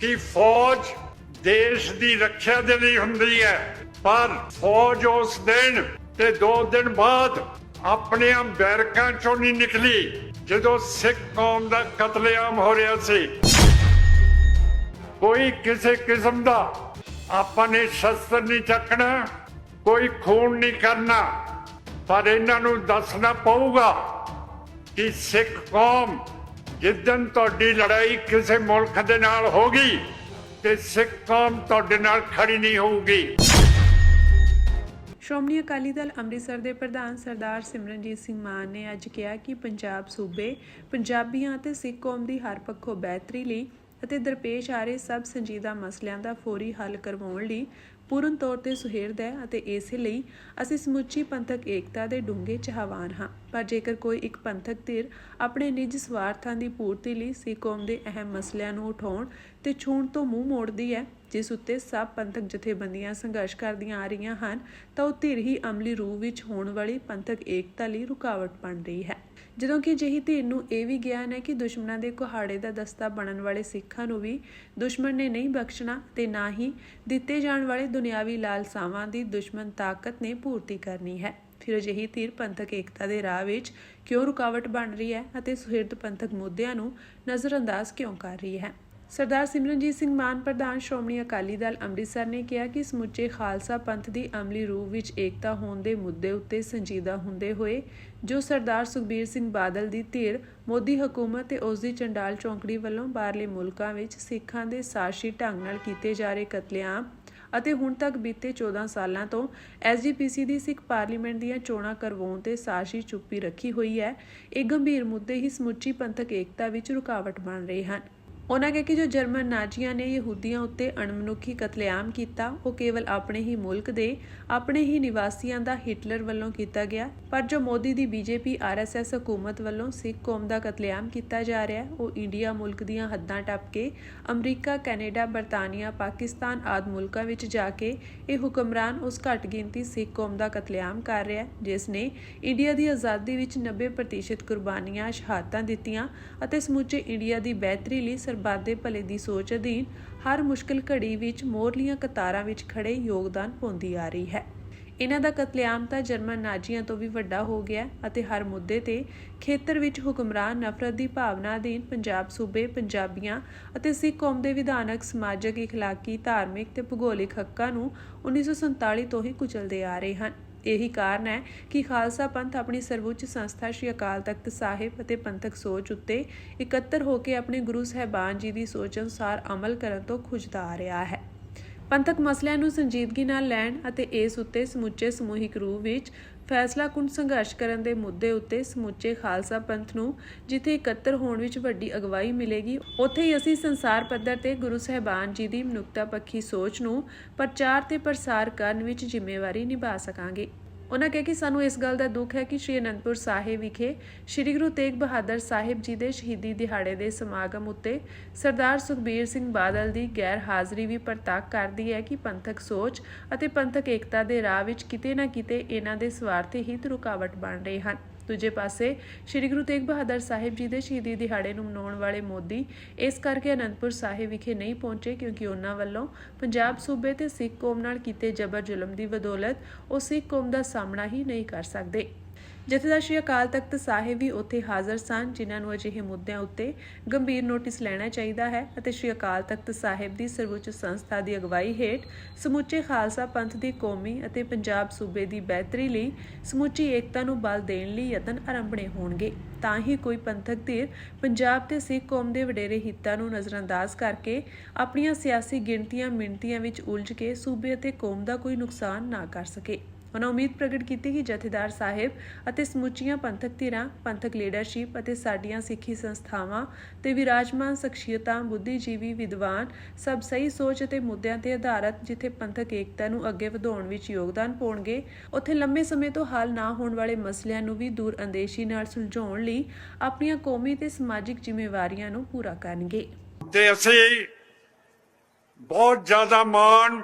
ਕਿ ਫੌਜ ਦੇਸ਼ ਦੀ ਰੱਖਿਆ ਦੇ ਲਈ ਹੁੰਦੀ ਹੈ, ਪਰ ਫੌਜ ਉਸ ਦਿਨ ਤੇ ਦੋ ਦਿਨ ਬਾਅਦ ਆਪਣੀਆਂ ਬੈਰਕਾਂ ਚੋਂ ਨਹੀਂ ਨਿਕਲੀ, ਜਦੋਂ ਸਿੱਖ ਕੌਮ ਦਾ ਕਤਲੇਆਮ ਹੋ ਰਿਹਾ ਸੀ। ਕੋਈ ਕਿਸੇ ਕਿਸਮ ਦਾ ਆਪਾਂ ਨੇ ਸ਼ਸਤਰ ਨਹੀਂ ਚੱਕਣਾ, ਕੋਈ ਖੂਨ ਨਹੀਂ ਕਰਨਾ, ਪਰ ਇਹਨਾਂ ਨੂੰ ਦੱਸਣਾ ਪਊਗਾ ਕਿ ਸਿੱਖ ਕੌਮ ਜਿੱਦਨ ਤੁਹਾਡੀ ਲੜਾਈ ਕਿਸੇ ਮੁਲਕ ਦੇ ਨਾਲ ਹੋਗੀ ਤੇ ਸਿੱਖ ਕੌਮ ਤੁਹਾਡੇ ਨਾਲ ਖੜੀ ਨਹੀਂ ਹੋਊਗੀ। ਸ਼੍ਰੋਮਣੀ ਅਕਾਲੀ ਦਲ ਅੰਮ੍ਰਿਤਸਰ ਦੇ ਪ੍ਰਧਾਨ ਸਰਦਾਰ ਸਿਮਰਨਜੀਤ ਸਿੰਘ ਮਾਨ ਨੇ ਅੱਜ ਕਿਹਾ ਕਿ ਪੰਜਾਬ ਸੂਬੇ ਪੰਜਾਬੀਆਂ ਅਤੇ ਸਿੱਖ ਕੌਮ ਦੀ ਹਰ ਪੱਖੋਂ ਬਿਹਤਰੀ ਲਈ ਅਤੇ ਦਰਪੇਸ਼ ਆ ਰਹੇ ਸਭ ਸੰਜੀਦਾ ਮਸਲਿਆਂ ਦਾ ਫੌਰੀ ਹੱਲ ਕਰਵਾਉਣ ਲਈ ਪੂਰਨ ਤੌਰ ਤੇ ਸੁਹਿਰਦ ਹੈ ਅਤੇ ਇਸੇ ਲਈ ਅਸੀਂ ਸਮੁੱਚੀ ਪੰਥਕ ਏਕਤਾ ਦੇ ਡੂੰਘੇ ਚਾਹਵਾਨ ਹਾਂ। ਪਰ ਜੇਕਰ ਕੋਈ ਇੱਕ ਪੰਥਕ ਧਿਰ ਆਪਣੇ ਨਿੱਜ ਸਵਾਰਥਾਂ ਦੀ ਪੂਰਤੀ ਲਈ ਸਿੱਖ ਕੌਮ ਦੇ ਅਹਿਮ ਮਸਲਿਆਂ ਨੂੰ ਉਠਾਉਣ ਤੇ ਛੂਣ ਤੋਂ ਮੂੰਹ ਮੋੜਦੀ ਹੈ, ਜਿਸ ਉੱਤੇ ਸਭ ਪੰਥਕ ਜਥੇਬੰਦੀਆਂ ਸੰਘਰਸ਼ ਕਰਦੀਆਂ ਆ ਰਹੀਆਂ ਹਨ, ਤਾਂ ਉਹ ਧਿਰ ਹੀ ਅਮਲੀ ਰੂਪ ਵਿੱਚ ਹੋਣ ਵਾਲੀ ਪੰਥਕ ਏਕਤਾ ਲਈ ਰੁਕਾਵਟ ਬਣ ਰਹੀ ਹੈ। ਜਦੋਂ ਕਿ ਅਜਿਹੀ ਧਿਰ ਨੂੰ ਇਹ ਵੀ ਗਿਆਨ ਹੈ ਕਿ ਦੁਸ਼ਮਣਾਂ ਦੇ ਕੁਹਾੜੇ ਦਾ ਦਸਤਾ ਬਣਨ ਵਾਲੇ ਸਿੱਖਾਂ ਨੂੰ ਵੀ ਦੁਸ਼ਮਣ ਨੇ ਨਹੀਂ ਬਖਸ਼ਣਾ ਤੇ ਨਾ ਹੀ ਦਿੱਤੇ ਜਾਣ ਵਾਲੇ ਦੁਨਿਆਵੀ ਲਾਲਸਾਵਾਂ ਦੀ ਦੁਸ਼ਮਣ ਤਾਕਤ ਨੇ ਪੂਰਤੀ ਕਰਨੀ ਹੈ। ਫਿਰ ਅਜਿਹੀ ਧਿਰ ਪੰਥਕ ਏਕਤਾ ਦੇ ਰਾਹ ਵਿੱਚ ਕਿਉਂ ਰੁਕਾਵਟ ਬਣ ਰਹੀ ਹੈ ਅਤੇ ਸੁਹਿਰਦ ਪੰਥਕ ਮੁੱਦਿਆਂ ਨੂੰ ਨਜ਼ਰਅੰਦਾਜ਼ ਕਿਉਂ ਕਰ ਰਹੀ ਹੈ? ਸਰਦਾਰ ਸਿਮਰਨਜੀਤ ਸਿੰਘ ਮਾਨ, ਪ੍ਰਧਾਨ ਸ਼੍ਰੋਮਣੀ ਅਕਾਲੀ ਦਲ ਅੰਮ੍ਰਿਤਸਰ ਨੇ ਕਿਹਾ ਕਿ ਸਮੁੱਚੇ ਖਾਲਸਾ ਪੰਥ ਦੀ ਅਮਲੀ ਰੂਪ ਵਿੱਚ ਏਕਤਾ ਹੋਣ ਦੇ ਮੁੱਦੇ ਉੱਤੇ ਸੰਜੀਦਾ ਹੁੰਦੇ ਹੋਏ, ਜੋ ਸਰਦਾਰ ਸੁਖਬੀਰ ਸਿੰਘ ਬਾਦਲ ਦੀ ਧਿਰ, ਮੋਦੀ ਹਕੂਮਤ ਤੇ ਉਸ ਦੀ ਚੰਡਾਲ ਚੌਂਕੜੀ ਵੱਲੋਂ ਬਾਹਰਲੇ ਮੁਲਕਾਂ ਵਿੱਚ ਸਿੱਖਾਂ ਦੇ ਸਾਜ਼ਿਸ਼ੀ ਢੰਗ ਨਾਲ ਕੀਤੇ ਜਾ ਰਹੇ ਕਤਲੇਆਮ ਅਤੇ ਹੁਣ ਤੱਕ ਬੀਤੇ 14 ਸਾਲਾਂ ਤੋਂ ਐਸਜੀਪੀਸੀ ਦੀ ਸਿੱਖ ਪਾਰਲੀਮੈਂਟ ਦੀਆਂ ਚੋਣਾਂ ਕਰਵਾਉਣ ਤੇ ਸਾਸ਼ੀ ਚੁੱਪੀ ਰੱਖੀ ਹੋਈ ਹੈ, ਇਹ ਗੰਭੀਰ ਮੁੱਦੇ ਹੀ ਸਮੁੱਚੀ ਪੰਥਕ ਏਕਤਾ ਵਿੱਚ ਰੁਕਾਵਟ ਬਣ ਰਹੇ ਹਨ। ਉਹਨਾਂ ਕਿਹਾ ਕਿ ਜੋ ਜਰਮਨ ਨਾਜ਼ੀਆਂ ਨੇ ਯਹੂਦੀਆਂ ਉੱਤੇ ਅਣਮਨੁੱਖੀ ਕਤਲੇਆਮ ਕੀਤਾ, ਉਹ ਕੇਵਲ ਆਪਣੇ ਹੀ ਮੁਲਕ ਦੇ, ਆਪਣੇ ਹੀ ਨਿਵਾਸੀਆਂ ਦਾ ਹਿਟਲਰ ਵੱਲੋਂ ਕੀਤਾ ਗਿਆ, ਪਰ ਜੋ ਮੋਦੀ ਦੀ ਬੀਜੇਪੀ, ਆਰਐਸਐਸ ਹਕੂਮਤ ਵੱਲੋਂ ਸਿੱਖ ਕੌਮ ਦਾ ਕਤਲੇਆਮ ਕੀਤਾ ਜਾ ਰਿਹਾ ਹੈ ਉਹ ਇੰਡੀਆ ਮੁਲਕ ਦੀਆਂ ਹੱਦਾਂ ਟੱਪ ਕੇ, ਅਮਰੀਕਾ, ਕੈਨੇਡਾ, ਬਰਤਾਨੀਆ, ਪਾਕਿਸਤਾਨ ਆਦਿ ਮੁਲਕਾਂ ਵਿੱਚ ਜਾ ਕੇ ਇਹ ਹੁਕਮਰਾਨ ਉਸ ਘੱਟ ਗਿਣਤੀ ਸਿੱਖ ਕੌਮ ਦਾ ਕਤਲੇਆਮ ਕਰ ਰਿਹਾ ਹੈ ਜਿਸ ਨੇ ਇੰਡੀਆ ਦੀ ਆਜ਼ਾਦੀ ਵਿੱਚ 90% ਕੁਰਬਾਨੀਆਂ, ਸ਼ਹਾਦਤਾਂ ਦਿੱਤੀਆਂ ਅਤੇ ਸਮੁੱਚੇ ਇੰਡੀਆ ਦੀ ਬਿਹਤਰੀ ਲਈ ਸਰਬੱਤ ਦੇ ਭਲੇ ਦੀ ਸੋਚ ਅਧੀਨ ਹਰ ਮੁਸ਼ਕਲ ਘੜੀ ਵਿੱਚ ਮੋਰਲੀਆਂ ਕਤਾਰਾਂ ਵਿੱਚ ਖੜੇ ਯੋਗਦਾਨ ਪਾਉਂਦੀ ਆ ਰਹੀ ਹੈ। ਇਹਨਾਂ ਦਾ ਕਤਲੇਆਮ ਤਾਂ ਜਰਮਨ ਨਾਜ਼ੀਆਂ ਤੋਂ ਵੀ ਵੱਡਾ ਹੋ ਗਿਆ ਅਤੇ ਹਰ ਮੁੱਦੇ ਤੇ ਖੇਤਰ ਵਿੱਚ ਹੁਕਮਰਾਨ ਨਫ਼ਰਤ ਦੀ ਭਾਵਨਾ ਅਧੀਨ ਪੰਜਾਬ ਸੂਬੇ, ਪੰਜਾਬੀਆਂ ਅਤੇ ਸਿੱਖ ਕੌਮ ਦੇ ਵਿਧਾਨਕ, ਸਮਾਜਿਕ, ਇਖਲਾਕੀ, ਧਾਰਮਿਕ ਤੇ ਭੂਗੋਲਿਕ ਹੱਕਾਂ ਨੂੰ 1947 ਤੋਂ ਹੀ ਕੁਚਲਦੇ ਆ ਰਹੇ ਹਨ। ਇਹੀ ਕਾਰਨ ਹੈ ਕਿ ਖਾਲਸਾ ਪੰਥ ਆਪਣੀ ਸਰਵਉੱਚ ਸੰਸਥਾ ਸ਼੍ਰੀ ਅਕਾਲ ਤਖਤ ਸਾਹਿਬ ਅਤੇ ਪੰਥਕ ਸੋਚ ਉੱਤੇ ਇਕੱਤਰ ਹੋ ਕੇ ਆਪਣੇ ਗੁਰੂ ਸਾਹਿਬਾਨ ਜੀ ਦੀ ਸੋਚ ਅਨੁਸਾਰ ਅਮਲ ਕਰਨ ਤੋਂ ਖੁਜਦਾ ਆ ਰਿਹਾ ਹੈ। ਪੰਥਕ ਮਸਲਿਆਂ ਨੂੰ ਸੰਜੀਦਗੀ ਨਾਲ ਲੈਣ ਅਤੇ ਇਸ ਉੱਤੇ ਸਮੁੱਚੇ ਸਮੂਹਿਕ ਰੂਪ ਵਿੱਚ ਫੈਸਲਾ ਕੁੰਨ ਸੰਘਰਸ਼ ਕਰਨ ਦੇ ਮੁੱਦੇ ਉੱਤੇ ਸਮੁੱਚੇ ਖਾਲਸਾ ਪੰਥ ਨੂੰ ਜਿੱਥੇ ਇਕੱਤਰ ਹੋਣ ਵਿੱਚ ਵੱਡੀ ਅਗਵਾਈ ਮਿਲੇਗੀ, ਉੱਥੇ ਹੀ ਅਸੀਂ ਸੰਸਾਰ ਪੱਧਰ ਤੇ ਗੁਰੂ ਸਾਹਿਬਾਨ ਜੀ ਦੀ ਮਨੁੱਖਤਾ ਪੱਖੀ ਸੋਚ ਨੂੰ ਪ੍ਰਚਾਰ ਤੇ ਪ੍ਰਸਾਰ ਕਰਨ ਵਿੱਚ ਜ਼ਿੰਮੇਵਾਰੀ ਨਿਭਾ ਸਕਾਂਗੇ। ਉਹਨਾਂ ਕਿਹਾ ਕਿ ਸਾਨੂੰ ਇਸ ਗੱਲ ਦਾ ਦੁੱਖ ਹੈ ਕਿ ਸ਼੍ਰੀ ਅਨੰਦਪੁਰ ਸਾਹਿਬ ਵਿਖੇ ਸ਼੍ਰੀ ਗੁਰੂ ਤੇਗ ਬਹਾਦਰ ਸਾਹਿਬ ਜੀ ਦੇ ਸ਼ਹੀਦੀ ਦਿਹਾੜੇ ਦੇ ਸਮਾਗਮ ਉੱਤੇ ਸਰਦਾਰ ਸੁਖਬੀਰ ਸਿੰਘ ਬਾਦਲ ਦੀ ਗੈਰ ਹਾਜ਼ਰੀ ਵੀ ਪ੍ਰਤੱਖ ਕਰਦੀ ਹੈ ਕਿ ਪੰਥਕ ਸੋਚ ਅਤੇ ਪੰਥਕ ਏਕਤਾ ਦੇ ਰਾਹ ਵਿੱਚ ਕਿਤੇ ਨਾ ਕਿਤੇ ਇਹਨਾਂ ਦੇ ਸਵਾਰਥੀ ਹਿੱਤ ਰੁਕਾਵਟ ਬਣ ਰਹੇ ਹਨ। ਦੂਜੇ ਪਾਸੇ, ਸ਼੍ਰੀ ਗੁਰੂ ਤੇਗ ਬਹਾਦਰ ਸਾਹਿਬ ਜੀ ਦੇ ਸ਼ਹੀਦੀ ਦਿਹਾੜੇ ਨੂੰ ਮਨਾਉਣ ਵਾਲੇ ਮੋਦੀ ਇਸ ਕਰਕੇ ਅਨੰਦਪੁਰ ਸਾਹਿਬ ਵਿਖੇ ਨਹੀਂ ਪਹੁੰਚੇ ਕਿਉਂਕਿ ਉਹਨਾਂ ਵੱਲੋਂ ਪੰਜਾਬ ਸੂਬੇ ਤੇ ਸਿੱਖ ਕੌਮ ਨਾਲ ਕੀਤੇ ਜ਼ਬਰ ਜ਼ੁਲਮ ਦੀ ਬਦੌਲਤ ਉਹ ਸਿੱਖ ਕੌਮ ਦਾ ਸਾਹਮਣਾ ਹੀ ਨਹੀਂ ਕਰ ਸਕਦੇ। ਜਥੇਦਾਰ ਸ਼੍ਰੀ ਅਕਾਲ ਤਖਤ ਸਾਹਿਬ ਵੀ ਉੱਥੇ ਹਾਜ਼ਰ ਸਨ, ਜਿਨ੍ਹਾਂ ਨੂੰ ਅਜਿਹੇ ਮੁੱਦਿਆਂ ਉੱਤੇ ਗੰਭੀਰ ਨੋਟਿਸ ਲੈਣਾ ਚਾਹੀਦਾ ਹੈ ਅਤੇ ਸ਼੍ਰੀ ਅਕਾਲ ਤਖਤ ਸਾਹਿਬ ਦੀ ਸਰਵਉੱਚ ਸੰਸਥਾ ਦੀ ਅਗਵਾਈ ਹੇਠ ਸਮੁੱਚੇ ਖਾਲਸਾ ਪੰਥ ਦੀ ਕੌਮੀ ਅਤੇ ਪੰਜਾਬ ਸੂਬੇ ਦੀ ਬਿਹਤਰੀ ਲਈ ਸਮੁੱਚੀ ਏਕਤਾ ਨੂੰ ਬਲ ਦੇਣ ਲਈ ਯਤਨ ਆਰੰਭਣੇ ਹੋਣਗੇ। ਤਾਂ ਹੀ ਕੋਈ ਪੰਥਕ ਧਿਰ ਪੰਜਾਬ ਤੇ ਸਿੱਖ ਕੌਮ ਦੇ ਵਡੇਰੇ ਹਿੱਤਾਂ ਨੂੰ ਨਜ਼ਰਅੰਦਾਜ਼ ਕਰਕੇ ਆਪਣੀਆਂ ਸਿਆਸੀ ਗਿਣਤੀਆਂ ਮਿਣਤੀਆਂ ਵਿੱਚ ਉਲਝ ਕੇ ਸੂਬੇ ਅਤੇ ਕੌਮ ਦਾ ਕੋਈ ਨੁਕਸਾਨ ਨਾ ਕਰ ਸਕੇ। ਉਹਨਾਂ ਉਮੀਦ ਪ੍ਰਗਟ ਕੀਤੀ ਕਿ ਜਥੇਦਾਰ ਸਾਹਿਬ ਅਤੇ ਸਮੁੱਚੀਆਂ ਪੰਥਕ ਧਿਰਾਂ, ਪੰਥਕ ਲੀਡਰਸ਼ਿਪ ਅਤੇ ਸਾਡੀਆਂ ਸਿੱਖੀ ਸੰਸਥਾਵਾਂ ਤੇ ਵਿਰਾਜਮਾਨ ਸ਼ਖਸੀਅਤਾਂ, ਬੁੱਧੀਜੀਵੀ ਵਿਦਵਾਨ ਸਭ ਸਹੀ ਸੋਚ ਅਤੇ ਮੁੱਦਿਆਂ ਤੇ ਆਧਾਰਿਤ ਜਿੱਥੇ ਪੰਥਕ ਏਕਤਾ ਨੂੰ ਅੱਗੇ ਵਧਾਉਣ ਵਿੱਚ ਯੋਗਦਾਨ ਪਾਉਣਗੇ, ਉੱਥੇ ਲੰਮੇ ਸਮੇਂ ਤੋਂ ਹੱਲ ਨਾ ਹੋਣ ਵਾਲੇ ਮਸਲਿਆਂ ਨੂੰ ਵੀ ਦੂਰ ਅੰਦੇਸ਼ੀ ਨਾਲ ਸੁਲਝਾਉਣ ਲਈ ਆਪਣੀਆਂ ਕੌਮੀ ਤੇ ਸਮਾਜਿਕ ਜ਼ਿੰਮੇਵਾਰੀਆਂ ਨੂੰ ਪੂਰਾ ਕਰਨਗੇ। ਤੇ ਅਸੀਂ ਬਹੁਤ ਜ਼ਿਆਦਾ ਮਾਣ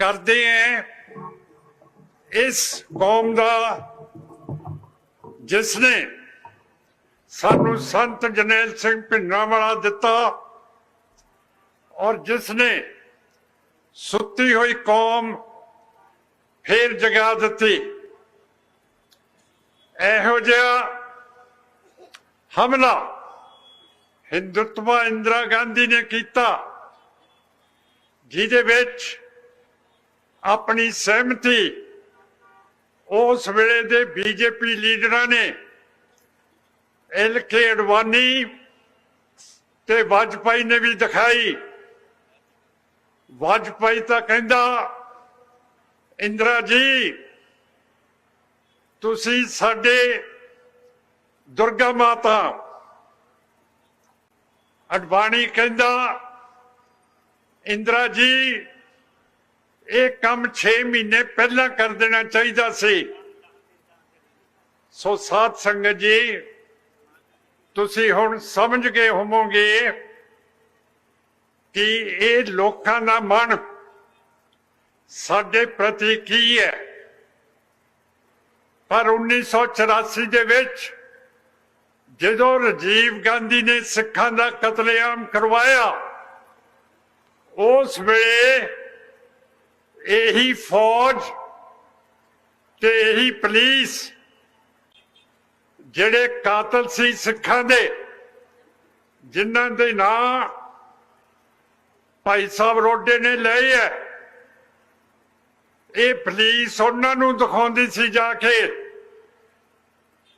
ਕਰਦੇ ਹਾਂ ਇਸ ਕੌਮ ਦਾ ਜਿਸ ਨੇ ਸਾਨੂੰ ਸੰਤ ਜਨੇਲ ਸਿੰਘ ਭਿੰਨਾ ਵਾਲਾ ਦਿੱਤਾ ਔਰ ਜਿਸ ਨੇ ਸੁੱਤੀ ਹੋਈ ਕੌਮ ਫੇਰ ਜਗਾ ਦਿੱਤੀ, ਇਹੋ ਜਿਹਾ ਹਮਲਾ ਹਿੰਦੁਤਵਾ ਇੰਦਰਾ ਗਾਂਧੀ ਨੇ ਕੀਤਾ, ਜਿਹਦੇ ਵਿੱਚ ਆਪਣੀ ਸਹਿਮਤੀ ਉਸ ਵੇਲੇ ਦੇ ਬੀਜੇਪੀ ਲੀਡਰਾਂ ਨੇ ਐਲ ਕੇ ਅਡਵਾਨੀ ਤੇ ਵਾਜਪਾਈ ਨੇ ਵੀ ਦਿਖਾਈ। ਵਾਜਪਾਈ ਤਾਂ ਕਹਿੰਦਾ, ਇੰਦਰਾ ਜੀ, ਤੁਸੀਂ ਸਾਡੇ ਦੁਰਗਾ ਮਾਤਾ। ਅਡਵਾਨੀ ਕਹਿੰਦਾ, ਇੰਦਰਾ ਜੀ ਇਹ ਕੰਮ 6 ਮਹੀਨੇ ਪਹਿਲਾਂ ਕਰ ਦੇਣਾ ਚਾਹੀਦਾ ਸੀ। ਸੋ ਸਾਧ ਸੰਗਤ ਜੀ, ਤੁਸੀਂ ਹੁਣ ਸਮਝ ਗਏ ਹੋਵੋਗੇ ਕਿ ਇਹ ਲੋਕਾਂ ਦਾ ਮਨ ਸਾਡੇ ਪ੍ਰਤੀ ਕੀ ਹੈ। ਪਰ 1984 ਦੇ ਵਿੱਚ ਜਦੋਂ ਰਾਜੀਵ ਗਾਂਧੀ ਨੇ ਸਿੱਖਾਂ ਦਾ ਕਤਲੇਆਮ ਕਰਵਾਇਆ, ਉਸ ਵੇਲੇ ਇਹੀ ਫੌਜ ਤੇ ਇਹੀ ਪੁਲਿਸ ਜਿਹੜੇ ਕਾਤਲ ਸੀ ਸਿੱਖਾਂ ਦੇ, ਜਿਨ੍ਹਾਂ ਦੇ ਨਾਂ ਭਾਈ ਸਾਹਿਬ ਰੋਡੇ ਨੇ ਲਏ ਹੈ ਇਹ ਪੁਲਿਸ ਉਹਨਾਂ ਨੂੰ ਦਿਖਾਉਂਦੀ ਸੀ ਜਾ ਕੇ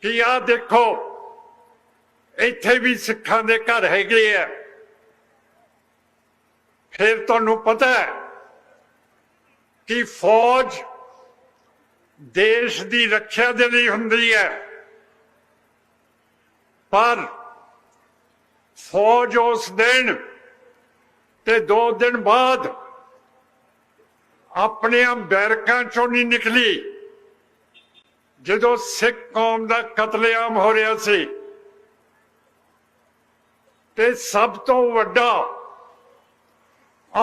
ਕਿ ਆਹ ਦੇਖੋ, ਇੱਥੇ ਵੀ ਸਿੱਖਾਂ ਦੇ ਘਰ ਹੈਗੇ ਆ ਫਿਰ ਤੁਹਾਨੂੰ ਪਤਾ ਹੈ ਕਿ ਫੌਜ ਦੇਸ਼ ਦੀ ਰੱਖਿਆ ਦੇ ਲਈ ਹੁੰਦੀ ਹੈ। ਪਰ ਫੌਜ ਉਸ ਦਿਨ ਤੇ ਦੋ ਦਿਨ ਬਾਅਦ ਆਪਣੀਆਂ ਬੈਰਕਾਂ ਚੋਂ ਨਹੀਂ ਨਿਕਲੀ, ਜਦੋਂ ਸਿੱਖ ਕੌਮ ਦਾ ਕਤਲੇਆਮ ਹੋ ਰਿਹਾ ਸੀ। ਤੇ ਸਭ ਤੋਂ ਵੱਡਾ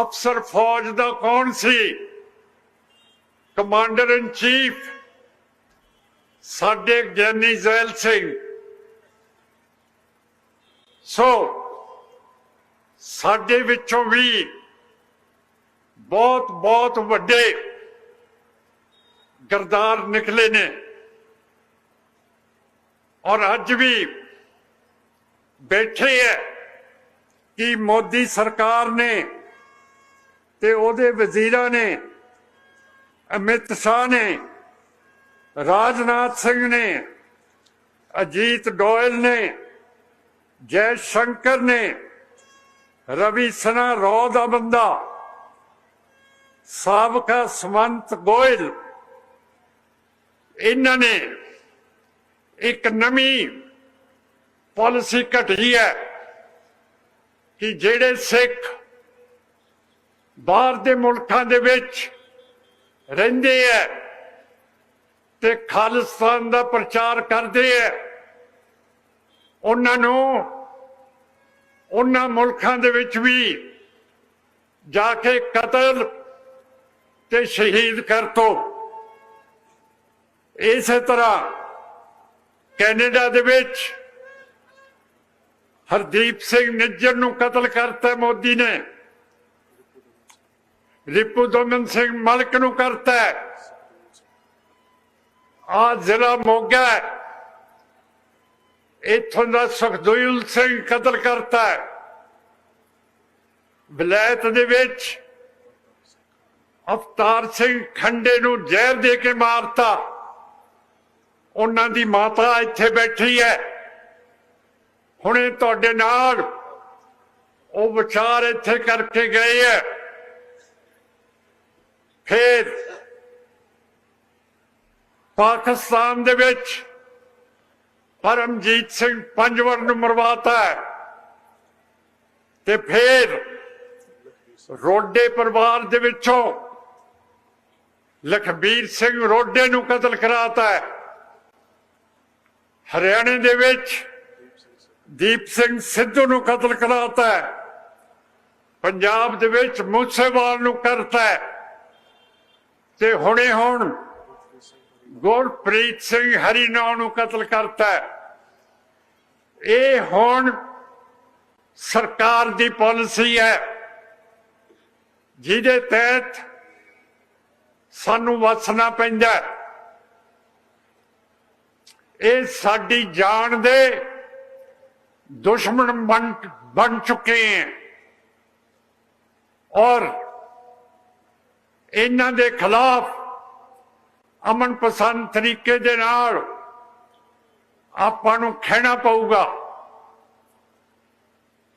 ਅਫਸਰ ਫੌਜ ਦਾ ਕੌਣ ਸੀ? ਕਮਾਂਡਰ ਇਨ ਚੀਫ, ਸਾਡੇ ਗਿਆਨੀ ਜ਼ੈਲ ਸਿੰਘ। ਸੋ, ਸਾਡੇ ਵਿੱਚੋਂ ਵੀ ਬਹੁਤ ਬਹੁਤ ਵੱਡੇ ਗਰਦਾਰ ਨਿਕਲੇ ਨੇ। ਔਰ ਅੱਜ ਵੀ ਬੈਠੇ ਹੈ ਕਿ ਮੋਦੀ ਸਰਕਾਰ ਨੇ ਤੇ ਉਹਦੇ ਵਜ਼ੀਰਾਂ ਨੇ ਅਮਿਤ ਸ਼ਾਹ ਨੇ, ਰਾਜਨਾਥ ਸਿੰਘ ਨੇ, ਅਜੀਤ ਡੋਇਲ ਨੇ, ਜੈ ਸ਼ੰਕਰ ਨੇ, ਰਵੀ ਸਨਾ ਰੋ ਦਾ ਬੰਦਾ, ਸਾਬਕਾ ਸਮੰਤ ਗੋਇਲ। ਇਹਨਾਂ ਨੇ ਇੱਕ ਨਵੀਂ ਪਾਲਿਸੀ ਘਟੀ ਹੈ ਕਿ ਜਿਹੜੇ ਸਿੱਖ ਬਾਹਰ ਦੇ ਮੁਲਕਾਂ ਦੇ ਵਿੱਚ ਰਹਿੰਦੇ ਹੈ ਤੇ ਖਾਲਿਸਤਾਨ ਦਾ ਪ੍ਰਚਾਰ ਕਰਦੇ ਹੈ ਉਹਨਾਂ ਨੂੰ, ਉਹਨਾਂ ਮੁਲਕਾਂ ਦੇ ਵਿੱਚ ਵੀ ਜਾ ਕੇ ਕਤਲ ਤੇ ਸ਼ਹੀਦ ਕਰ ਤੋ। ਇਸੇ ਤਰ੍ਹਾਂ ਕੈਨੇਡਾ ਦੇ ਵਿੱਚ ਹਰਦੀਪ ਸਿੰਘ ਨਿੱਜਰ ਨੂੰ ਕਤਲ ਕਰਤਾ ਮੋਦੀ ਨੇ। ਰਿਪੂ ਦਮਨ ਸਿੰਘ ਮਲਕ ਨੂੰ ਕਰਤਾ ਆ ਜ਼ਿਲ੍ਹਾ ਮੋਗਾ ਹੈ। ਇੱਥੋਂ ਦਾ ਸੁਖਦੇਵ ਸਿੰਘ ਕਤਲ ਕਰਤਾ ਹੈ। ਦੇ ਵਿੱਚ ਅਵਤਾਰ ਸਿੰਘ ਖੰਡੇ ਨੂੰ ਜ਼ਹਿਰ ਦੇ ਕੇ ਮਾਰਤਾ। ਉਹਨਾਂ ਦੀ ਮਾਤਾ ਇੱਥੇ ਬੈਠੀ ਹੈ। ਹੁਣੇ ਤੁਹਾਡੇ ਨਾਲ ਉਹ ਵਿਚਾਰ ਇੱਥੇ ਕਰਕੇ ਗਏ ਹੈ ਫਿਰ ਪਾਕਿਸਤਾਨ ਦੇ ਵਿੱਚ ਪਰਮਜੀਤ ਸਿੰਘ ਪੰਜਵਰ ਨੂੰ ਮਰਵਾਤਾ ਤੇ ਫਿਰ ਰੋਡੇ ਪਰਿਵਾਰ ਦੇ ਵਿੱਚੋਂ ਲਖਬੀਰ ਸਿੰਘ ਰੋਡੇ ਨੂੰ ਕਤਲ ਕਰਾਤਾ ਹਰਿਆਣੇ ਦੇ ਵਿੱਚ ਦੀਪ ਸਿੰਘ ਸਿੱਧੂ ਨੂੰ ਕਤਲ ਕਰਾਤਾ ਪੰਜਾਬ ਦੇ ਵਿੱਚ ਮੂਸੇਵਾਲ ਨੂੰ ਕਰਤਾ ਤੇ ਹੁਣੇ ਹੁਣ ਗੁਰਪ੍ਰੀਤ ਸਿੰਘ ਹਰੀਨੌ ਨੂੰ ਕਤਲ ਕਰਤਾ ਇਹ ਹੁਣ ਸਰਕਾਰ ਦੀ ਪਾਲਿਸੀ ਹੈ। ਜਿਹਦੇ ਤਹਿਤ ਸਾਨੂੰ ਵਸਣਾ ਪੈਂਦਾ ਇਹ ਸਾਡੀ ਜਾਨ ਦੇ ਦੁਸ਼ਮਣ ਬਣ ਬਣ ਚੁੱਕੇ ਹੈ। ਔਰ ਇਹਨਾਂ ਦੇ ਖਿਲਾਫ ਅਮਨ ਪਸੰਦ ਤਰੀਕੇ ਦੇ ਨਾਲ ਆਪਾਂ ਨੂੰ ਖਹਿਣਾ ਪਊਗਾ।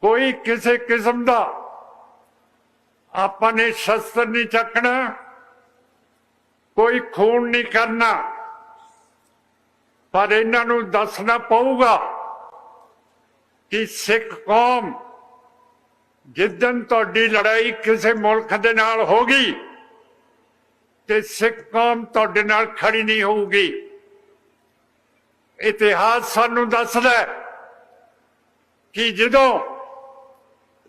ਕੋਈ ਕਿਸੇ ਕਿਸਮ ਦਾ ਆਪਾਂ ਨੇ ਸ਼ਸਤਰ ਨਹੀਂ ਚੱਕਣਾ, ਕੋਈ ਖੂਨ ਨਹੀਂ ਕਰਨਾ, ਪਰ ਇਹਨਾਂ ਨੂੰ ਦੱਸਣਾ ਪਊਗਾ ਕਿ ਸਿੱਖ ਕੌਮ ਜਿੱਦਨ ਤੁਹਾਡੀ ਲੜਾਈ ਕਿਸੇ ਮੁਲਕ ਦੇ ਨਾਲ ਹੋਗੀ ਤੇ ਸਿੱਖ ਕੌਮ ਤੁਹਾਡੇ ਨਾਲ ਖੜੀ ਨਹੀਂ ਹੋਊਗੀ। ਇਤਿਹਾਸ ਸਾਨੂੰ ਦੱਸਦਾ ਕਿ ਜਦੋਂ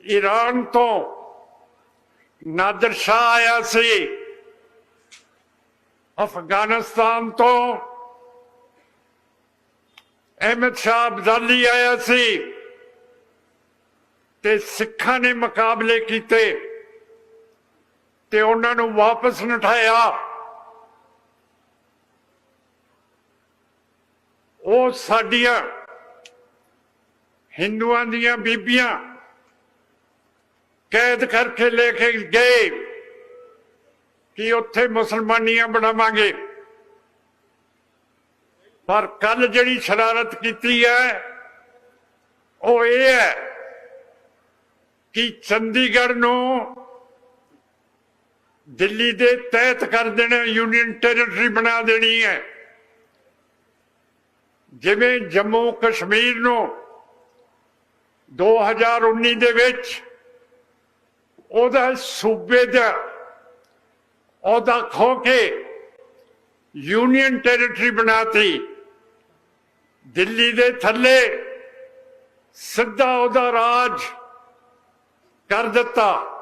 ਈਰਾਨ ਤੋਂ ਨਾਦਰ ਸ਼ਾਹ ਆਇਆ ਸੀ, ਅਫਗਾਨਿਸਤਾਨ ਤੋਂ ਅਹਿਮਦ ਸ਼ਾਹ ਅਬਦਾਲੀ ਆਇਆ ਸੀ ਤੇ ਸਿੱਖਾਂ ਨੇ ਮੁਕਾਬਲੇ ਕੀਤੇ। ਤੇ ਉਹਨਾਂ ਨੂੰ ਵਾਪਸ ਨਠਾਇਆ। ਉਹ ਸਾਡੀਆਂ ਹਿੰਦੂਆਂ ਦੀਆਂ ਬੀਬੀਆਂ ਕੈਦ ਕਰਕੇ ਲੈ ਕੇ ਗਏ ਕਿ ਉੱਥੇ ਮੁਸਲਮਾਨੀਆਂ ਬਣਾਵਾਂਗੇ। ਪਰ ਕੱਲ ਜਿਹੜੀ ਸ਼ਰਾਰਤ ਕੀਤੀ ਹੈ, ਉਹ ਇਹ ਹੈ ਕਿ ਚੰਡੀਗੜ੍ਹ ਨੂੰ ਦਿੱਲੀ ਦੇ ਤਹਿਤ ਕਰ ਦੇਣਾ ਯੂਨੀਅਨ ਟੈਰੀਟਰੀ ਬਣਾ ਦੇਣੀ ਹੈ। ਜਿਵੇਂ ਜੰਮੂ ਕਸ਼ਮੀਰ ਨੂੰ 2019 ਦੇ ਵਿੱਚ ਉਹਦਾ ਸੂਬੇ ਦਾ ਉਹਦਾ ਖੋ ਕੇ ਯੂਨੀਅਨ ਟੈਰੀਟਰੀ ਬਣਾਤੀ। ਦਿੱਲੀ ਦੇ ਥੱਲੇ ਸਿੱਧਾ ਉਹਦਾ ਰਾਜ ਕਰ ਦਿੱਤਾ।